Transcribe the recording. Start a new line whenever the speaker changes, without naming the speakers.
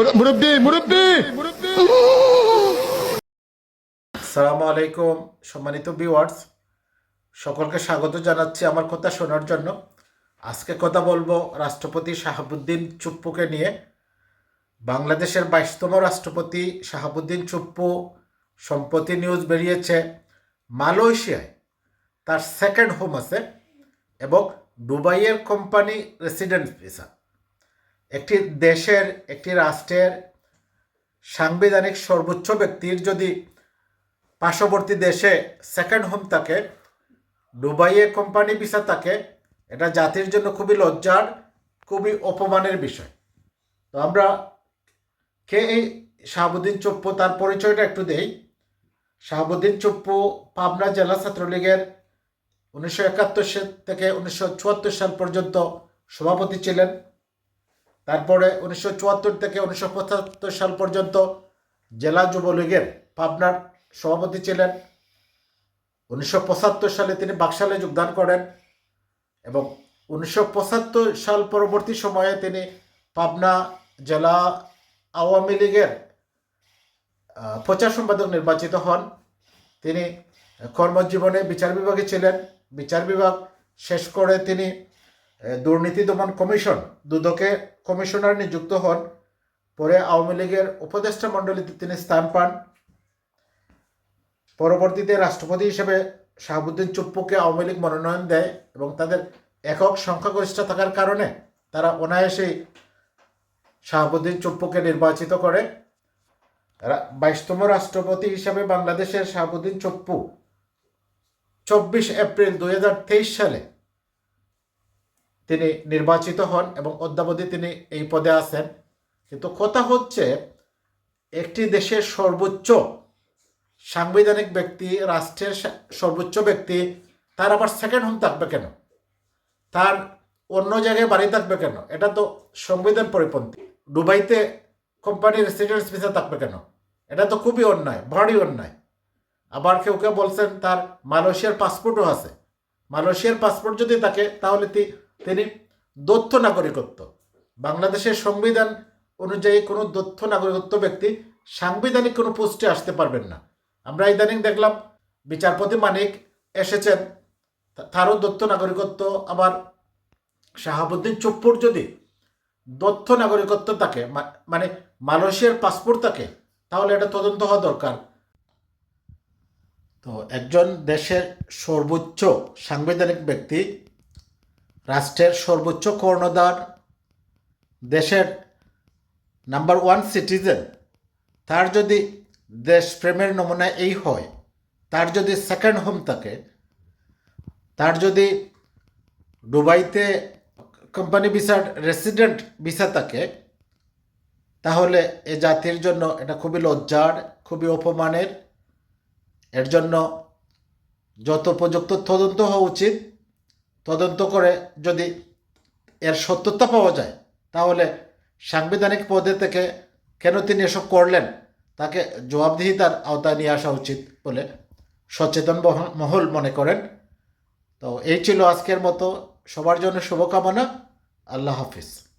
মুরব্বী মুরব্বী!
আসসালামু আলাইকুম, সম্মানিত ভিউয়ার্স সকলকে স্বাগত জানাচ্ছি আমার কথা শোনার জন্য। আজকে কথা বলব রাষ্ট্রপতি শাহাবুদ্দিন চুপ্পুকে নিয়ে। বাংলাদেশের বাইশতম রাষ্ট্রপতি শাহাবুদ্দিন চুপ্পু সম্প্রতি নিউজ বেরিয়েছে মালয়েশিয়ায়। তার সেকেন্ড হোম আছে এবং দুবাইয়ের কোম্পানি রেসিডেন্ট ভিসা একটি দেশের, একটি রাষ্ট্রের সাংবিধানিক সর্বোচ্চ ব্যক্তির যদি পার্শ্ববর্তী দেশে সেকেন্ড হোম থাকে, দুবাইয়ে কোম্পানি ভিসা থাকে, এটা জাতির জন্য খুবই লজ্জার, খুবই অপমানের বিষয়। তো আমরা কে এই শাহাবুদ্দিন চপ্পু, তার পরিচয়টা একটু দেই। শাহাবুদ্দিন চপ্পু পাবনা জেলা ছাত্রলীগের উনিশশো একাত্তর সাল থেকে উনিশশো চুয়াত্তর সাল পর্যন্ত সভাপতি ছিলেন। তারপরে উনিশশো চুয়াত্তর থেকে উনিশশো পঁচাত্তর সাল পর্যন্ত জেলা যুবলীগের পাবনার সভাপতি ছিলেন। উনিশশো পঁচাত্তর সালে তিনি বাকশালে যোগদান করেন এবং উনিশশো পঁচাত্তর সাল পরবর্তী সময়ে তিনি পাবনা জেলা আওয়ামী লীগের প্রচার সম্পাদক নির্বাচিত হন। তিনি কর্মজীবনে বিচার বিভাগে ছিলেন। বিচার বিভাগ শেষ করে তিনি দুর্নীতি দমন কমিশন, দুদকে কমিশনার নিযুক্ত হন। পরে আওয়ামী লীগের উপদেষ্টা মণ্ডলীতে তিনি স্থান পান। পরবর্তীতে রাষ্ট্রপতি হিসেবে শাহাবুদ্দিন চুপ্পুকে আওয়ামী লীগ মনোনয়ন দেয় এবং তাদের একক সংখ্যাগরিষ্ঠ থাকার কারণে তারা অনায়াসেই শাহাবুদ্দিন চুপ্পুকে নির্বাচিত করে। বাইশতম রাষ্ট্রপতি হিসেবে বাংলাদেশের শাহাবুদ্দিন চুপ্পু চব্বিশ এপ্রিল দু হাজার তেইশ সালে তিনি নির্বাচিত হন এবং অদ্যাবধি তিনি এই পদে আছেন। কিন্তু কথা হচ্ছে, একটি দেশের সর্বোচ্চ সাংবিধানিক ব্যক্তি, রাষ্ট্রের সর্বোচ্চ ব্যক্তি, তার আবার সেকেন্ড হোম থাকবে কেন? তার অন্য জায়গায় বাড়ি থাকবে কেন? এটা তো সংবিধান পরিপন্থী। দুবাইতে কোম্পানির রেসিডেন্স ভিসা থাকবে কেন? এটা তো খুবই অন্যায়, ভারী অন্যায়। আবার কেউ কেউ বলছেন, তার মালয়েশিয়ার পাসপোর্টও আছে। মালয়েশিয়ার পাসপোর্ট যদি থাকে, তাহলে তিনি দত্ত নাগরিকত্ব। বাংলাদেশের সংবিধান অনুযায়ী কোনো দত্ত নাগরিকত্ব ব্যক্তি সাংবিধানিক কোনো পোস্টে আসতে পারবেন না। আমরা ইদানিং দেখলাম বিচারপতি মানিক এসেছেন। তারও দত্ত নাগরিকত্ব আবার শাহাবুদ্দিন চপ্পুর যদি দত্ত নাগরিকত্ব মা- মানে মালয়েশিয়ার পাসপোর্ট থাকে তাহলে এটা তদন্ত হওয়া দরকার। তো একজন দেশের সর্বোচ্চ সাংবিধানিক ব্যক্তি রাষ্ট্রের সর্বোচ্চ কর্ণধার, দেশের নাম্বার ওয়ান সিটিজেন তার যদি দেশপ্রেমের নমুনা এই হয়, তার যদি সেকেন্ড হোম থাকে, তার যদি দুবাইতে কোম্পানি ভিসার রেসিডেন্ট ভিসা থাকে, তাহলে এ জাতির জন্য এটা খুবই লজ্জার, খুবই অপমানের, এর জন্য যত উপযুক্ত তদন্ত হওয়া উচিত তদন্ত করে যদি এর সত্যতা পাওয়া যায়, তাহলে সাংবিধানিক পদে থেকে কেন তিনি এসব করলেন? তাকে জবাবদিহিতার আওতায় নিয়ে আসা উচিত বলে সচেতন মহল মনে করেন। তো এই ছিল আজকের মতো। সবার জন্য শুভকামনা। আল্লাহ হাফিজ।